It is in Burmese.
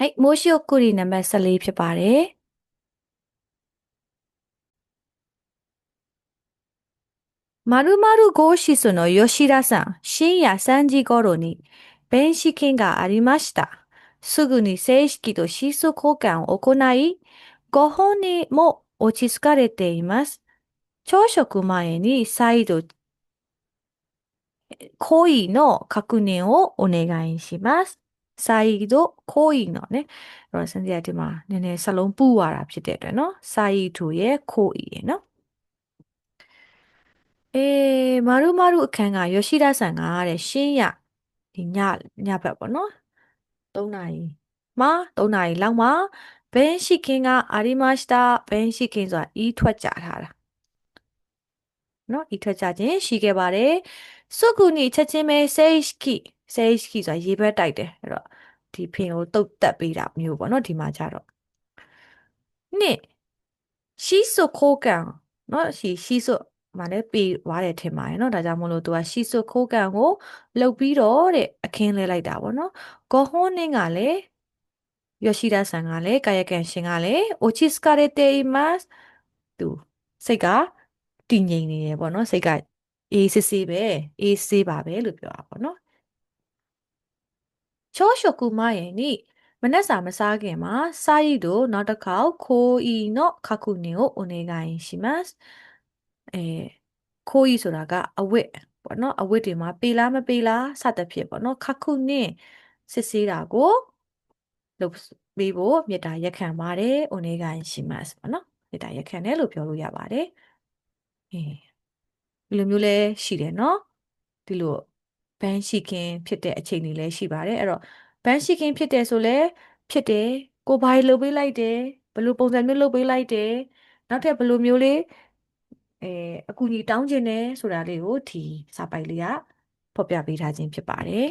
はい、申し送りနံပါတ်14ဖြစ်ပါတယ်။まるまる号室の吉田さん、深夜3時頃に弁士金がありました。すぐに正式とシス交換を行い、ご本人も落ち着かれています。朝食前に再度、行為の確認をお願いします。 စာရီတို့ခိုးဤเนาะねအဲ့တော့စင်စရာဒီမှာနည်းနည်းစလုံးပူရတာဖြစ်တဲ့အတွက်เนาะစာရီတို့ရဲ့ခိုးဤရေเนาะအေးမာရုမာရုအခန်းကယောရှိဒဆန်ကတဲ့ရှင်းရဒီညညဘက်ပေါ့เนาะ3နာရီမှာ3နာရီလောက်မှာဘင်းရှိခင်ကအာရီမရှတာဘင်းရှိခင်ဆိုတာဤထွက်ကြထားတာเนาะဤထွက်ကြခြင်းရှိခဲ့ပါတယ်စုကုနီချက်ချင်းပဲစိတ်ခိ 10 key ဆိုတာရေဘက်တိုက်တယ်အဲ့တော့ဒီဖင်ကိုတုတ်တက်ပေးတာမျိုးပေါ့နော်ဒီမှာကြတော့နှစ်ရှိစုခိုးကန်နော်ရှိရှိစုမှာလည်းပေးသွားတယ်ထင်ပါတယ်เนาะဒါကြောင့်မလို့သူကရှီဆုခိုးကန်ကိုလှုပ်ပြီးတော့တဲ့အခင်းလဲလိုက်တာပေါ့เนาะဂိုဟွန်းနင်းကလည်းယောရှိဒဆန်ကလည်းကာယကံရှင်ကလည်းအိုချစ်စကာရတေအီမတ်သူစိတ်ကတည်ငြိမ်နေတယ်ပေါ့เนาะစိတ်ကအေးစစ်စစ်ပဲအေးစေးပါပဲလို့ပြောတာပေါ့เนาะ ချောရှုကူမရဲ့နိမနက်စာမစားခင်မှာစာရီတို့နောက်တစ်ခေါက်ခိုးဤနော်ခခုနေကိုお願いしますအဲခိုးဤဆိုတာကအဝတ်ပေါ့နော်အဝတ်တွေမှာပေလားမပေလားစသဖြင့်ပေါ့နော်ခခုနေစစ်ဆေးတာကိုလုပ်ပေးဖို့မေတ္တာရက်ခံပါတယ်お願いしますပေါ့နော်မေတ္တာရက်ခံတယ်လို့ပြောလို့ရပါတယ်အဲဒီလိုမျိုးလဲရှိတယ်နော်ဒီလို ဘန်းရှိခင်ဖြစ်တဲ့အချိန်တွေလည်းရှိပါတယ်အဲ့တော့ဘန်းရှိခင်ဖြစ်တယ်ဆိုလဲဖြစ်တယ်ကိုဘာတွေလုပ်ပေးလိုက်တယ်ဘယ်လိုပုံစံမျိုးလုပ်ပေးလိုက်တယ်နောက်ထပ်ဘယ်လိုမျိုးလေးအဲအကူအညီတောင်းခြင်းတယ်ဆိုတာလေးကိုဒီစာပိုက်လေးကဖော်ပြပေးထားခြင်းဖြစ်ပါတယ်